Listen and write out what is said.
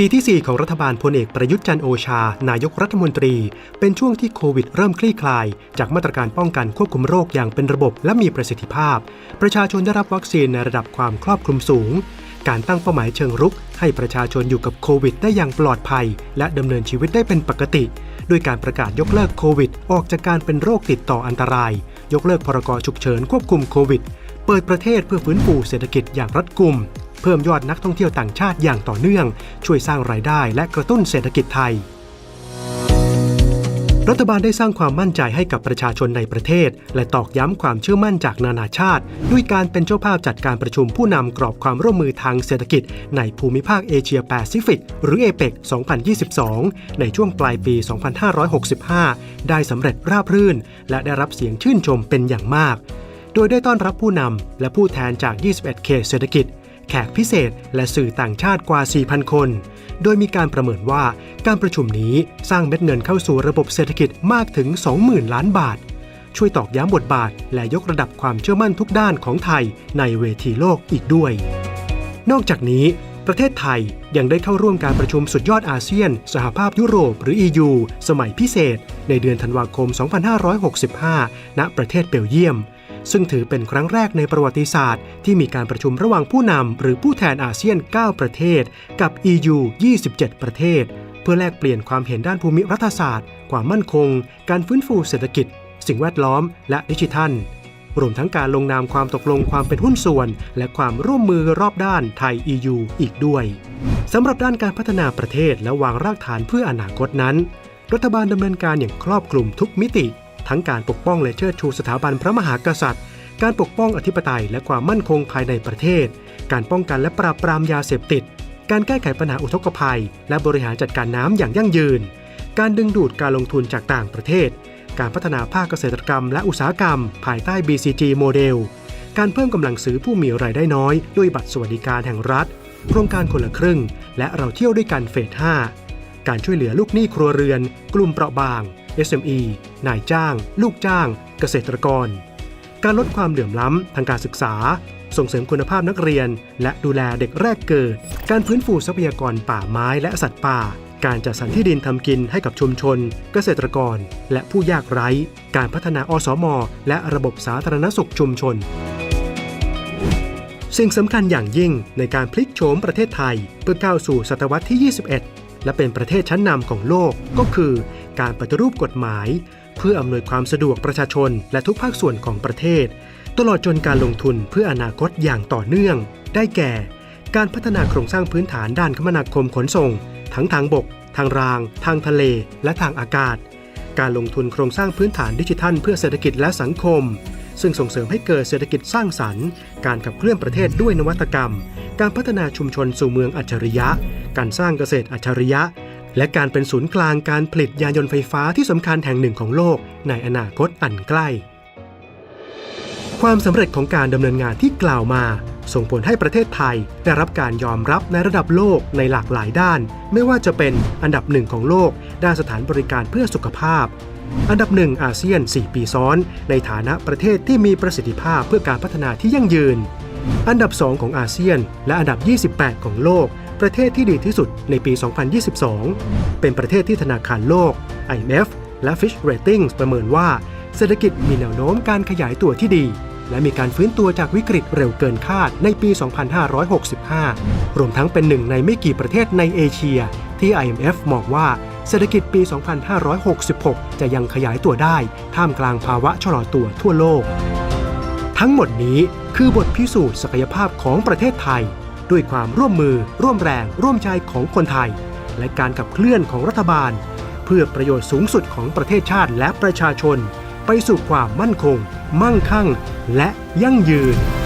ปีที่ 4 ของรัฐบาลพลเอกประยุทธ์จันโอชา นายกรัฐมนตรี เป็นช่วงที่โควิดเริ่มคลี่คลาย จากมาตรการป้องกันควบคุมโรคอย่างเป็นระบบและมีประสิทธิภาพ ประชาชนได้รับวัคซีนในระดับความครอบคลุมสูง การตั้งเป้าหมายเชิงรุก ให้ประชาชนอยู่กับโควิดได้อย่างปลอดภัย และดำเนินชีวิตได้เป็นปกติ ด้วยการประกาศยกเลิกโควิด ออกจากการเป็นโรคติดต่ออันตราย ยกเลิกพรกฉุกเฉินควบคุมโควิด เปิดประเทศเพื่อฟื้นฟูเศรษฐกิจอย่างรัดกุม เพิ่มยอดนักท่องเที่ยวต่างชาติอย่างต่อเนื่อง ช่วยสร้างรายได้และกระตุ้นเศรษฐกิจไทย รัฐบาลได้สร้างความมั่นใจให้กับประชาชนในประเทศ และตอกย้ำความเชื่อมั่นจากนานาชาติ ด้วยการเป็นเจ้าภาพจัดการประชุมผู้นำกรอบความร่วมมือทางเศรษฐกิจ ในภูมิภาคเอเชียแปซิฟิก หรือเอเปก2022 ในช่วงปลายปี 2565 ได้สำเร็จราบรื่น และได้รับเสียงชื่นชมเป็นอย่างมากโดยได้ต้อนรับผู้นำและผู้แทนจาก 21 เขตเศรษฐกิจ แขกพิเศษ และสื่อต่างชาติกว่า 4,000 คน โดยมีการประเมินว่าการประชุมนี้สร้างเม็ดเงินเข้าสู่ระบบเศรษฐกิจมากถึง 20,000 ล้านบาท ช่วยตอกย้ำบทบาท และยกระดับความเชื่อมั่นทุกด้านของไทยในเวทีโลกอีกด้วย นอกจากนี้ประเทศไทยยังได้เข้าร่วมการประชุมสุดยอดอาเซียน สหภาพยุโรปหรือ EU สมัยพิเศษ ในเดือนธันวาคม 2565 ณ ประเทศเบลเยียม ซึ่งถือเป็นครั้งแรกในประวัติศาสตร์ ที่มีการประชุมระหว่างผู้นำหรือผู้แทนอาเซียน 9 ประเทศ กับ EU 27 ประเทศ เพื่อแลกเปลี่ยนความเห็นด้านภูมิรัฐศาสตร์ ความมั่นคง การฟื้นฟูเศรษฐกิจ สิ่งแวดล้อม และดิจิทัล รวมทั้งการลงนามความตกลงความเป็นหุ้นส่วน และความร่วมมือรอบด้านไทย EU อีกด้วยสำหรับด้านการพัฒนาประเทศและวางรากฐานเพื่ออนาคตนั้น รัฐบาลดำเนินการอย่างครอบคลุมทุกมิติ ทั้งการปกป้องและเชิดชูสถาบันพระมหากษัตริย์ การปกป้องอธิปไตยและความมั่นคงภายในประเทศ การป้องกันและปราบปรามยาเสพติด การแก้ไขปัญหาอุทกภัย และบริหารจัดการน้ำอย่างยั่งยืน การดึงดูดการลงทุนจากต่างประเทศ การพัฒนาภาคเกษตรกรรม และอุตสาหกรรม ภายใต้ BCG โมเดล การเพิ่มกำลังซื้อผู้มีรายได้น้อย ด้วยบัตรสวัสดิการแห่งรัฐ โครงการคนละครึ่ง และเราเที่ยวด้วยกันเฟส5การช่วยเหลือลูกหนี้ครัวเรือน กลุ่มเปราะบาง SME นายจ้าง ลูกจ้าง เกษตรกร การลดความเหลื่อมล้ำทางการศึกษา ส่งเสริมคุณภาพนักเรียน และดูแลเด็กแรกเกิด การฟื้นฟูทรัพยากรป่าไม้และสัตว์ป่า การจัดสรรที่ดินทำกินให้กับชุมชน เกษตรกร และผู้ยากไร้ การพัฒนาอสม และระบบสาธารณสุขชุมชนสิ่งสำคัญอย่างยิ่งในการพลิกโฉมประเทศไทย เพื่อก้าวสู่ศตวรรษที่ 21 และเป็นประเทศชั้นนำของโลกก็คือการปฏิรูปกฎหมาย เพื่ออำนวยความสะดวกประชาชนและทุกภาคส่วนของประเทศ ตลอดจนการลงทุนเพื่ออนาคตอย่างต่อเนื่อง ได้แก่ การพัฒนาโครงสร้างพื้นฐานด้านคมนาคมขนส่ง ทั้งทางบก ทางราง ทางทะเล และทางอากาศ การลงทุนโครงสร้างพื้นฐานดิจิทัล เพื่อเศรษฐกิจและสังคม ซึ่งส่งเสริมให้เกิดเศรษฐกิจสร้างสรรค์ การขับเคลื่อนประเทศด้วยนวัตกรรม การพัฒนาชุมชนสู่เมืองอัจฉริยะ การสร้างเกษตรอัจฉริยะ และการเป็นศูนย์กลางการผลิตยานยนต์ไฟฟ้าที่สำคัญแห่งหนึ่งของโลกในอนาคตอันใกล้ ความสำเร็จของการดำเนินงานที่กล่าวมา ส่งผลให้ประเทศไทย ได้รับการยอมรับในระดับโลกในหลากหลายด้าน ไม่ว่าจะเป็นอันดับหนึ่งของโลก ด้านสถานบริการเพื่อสุขภาพอันดับหนึ่งอาเซียน 4 ปีซ้อน ในฐานะประเทศที่มีประสิทธิภาพเพื่อการพัฒนาที่ยั่งยืน อันดับ 2 ของอาเซียน และอันดับ 28 ของโลก ประเทศที่ดีที่สุดในปี 2022 เป็นประเทศที่ธนาคารโลก IMF และ Fitch Ratings ประเมินว่า เศรษฐกิจมีแนวโน้มการขยายตัวที่ดี และมีการฟื้นตัวจากวิกฤตเร็วเกินคาดในปี 2565 รวมทั้งเป็นหนึ่งในไม่กี่ประเทศในเอเชีย ที่ IMF มองว่าเศรษฐกิจปี 2566 จะยังขยายตัวได้ ท่ามกลางภาวะชะลอตัวทั่วโลก ทั้งหมดนี้คือบทพิสูจน์ศักยภาพของประเทศไทย ด้วยความร่วมมือ ร่วมแรง ร่วมใจของคนไทย และการขับเคลื่อนของรัฐบาล เพื่อประโยชน์สูงสุดของประเทศชาติและประชาชน ไปสู่ความมั่นคง มั่งคั่ง และยั่งยืน